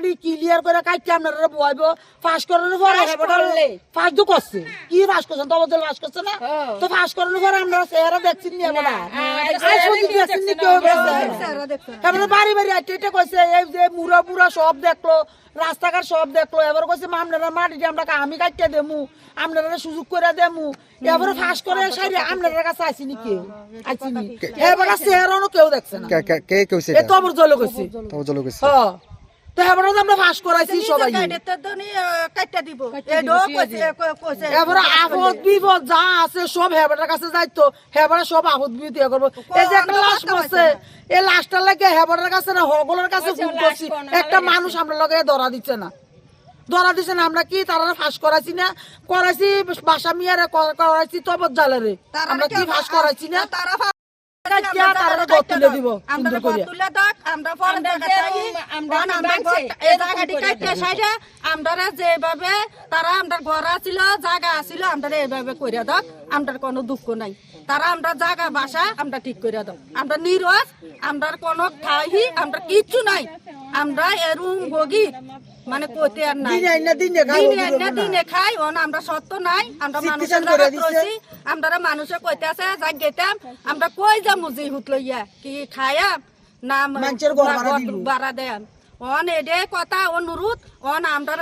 মাটি ক্লিয়ার করে কাটতে আপনারা বয়াইব ফাঁস করানোর পরে ফাঁস তো করছে। কি ফাঁস করছেন? তবে তো ফাঁস করছে না? তো ফাঁস করানোর পরে আপনারা চেহারা দেখছেন নি তারপরে বাড়ি বাড়ি এটা কইছে এই যে সব দেখল রাস্তাঘাট সব দেখল। এবার কইছে মা আপনারা মাটিতে আমরা আমি কাটতে দেমু। আপনারা সুযোগ করে দেমু। এবারে ফাঁস করে সাইরে আপনারা কাছে আসিনি কেউ। আসিনি এবার কেউ দেখছে না। কে- কে- কে কইছে এ এটা? তবর জলে কইছে। তাও জল কইছে। হ্যাঁ। তো আমরা ফাঁস করাইছি সবাই এবারে আপদ বিপদ যা আছে সব হেবাটার কাছে যাইতো হেবাটা সব আপদ বিপদ ইয়ে করব। এই যে একটা লাশ মারছে এই লাশটা লাগে হেবাটার কাছে না হগলের কাছে ফোন করছি। একটা মানুষ আমরা লগে ধরা দিচ্ছে না। ধরা দিচ্ছে না আমরা কি তারা ফাঁস করাইছি না? করাইছি বাসা মিয়ারে করাইছি তবর জালেরে। আমরা কি ফাঁস করাইছি না? তারা গত তুলে দিব। সুন্দর করে আমরা যেভাবে তারা আমরা ঘর আছিল জায়গা আছিল আমরা এইভাবে কইরা দাও আমরা কোনো দুঃখ নাই। তারা আমরা জায়গা বাসা আমরা ঠিক করে দাও। আমরা নিরজ আমরা কোনো ঠাই আমরা কিচ্ছু নাই। আমরা এরুম ভোগী মানে কইতে আর নাই। দিনে আইনা দিনে খাই, দিনে আইনা দিনে খাই ওন আমরা সত্য নাই। আমরা মানুষের করে রয়েছি আমরা মানুষে কইতে আছে যাই গেতাম আমরা কই যাম মুজি হুত লইয়া? কি খায়াম না মানুষের। ভাড়া দেন অন এডে কথা অনুরোধ অন আমরা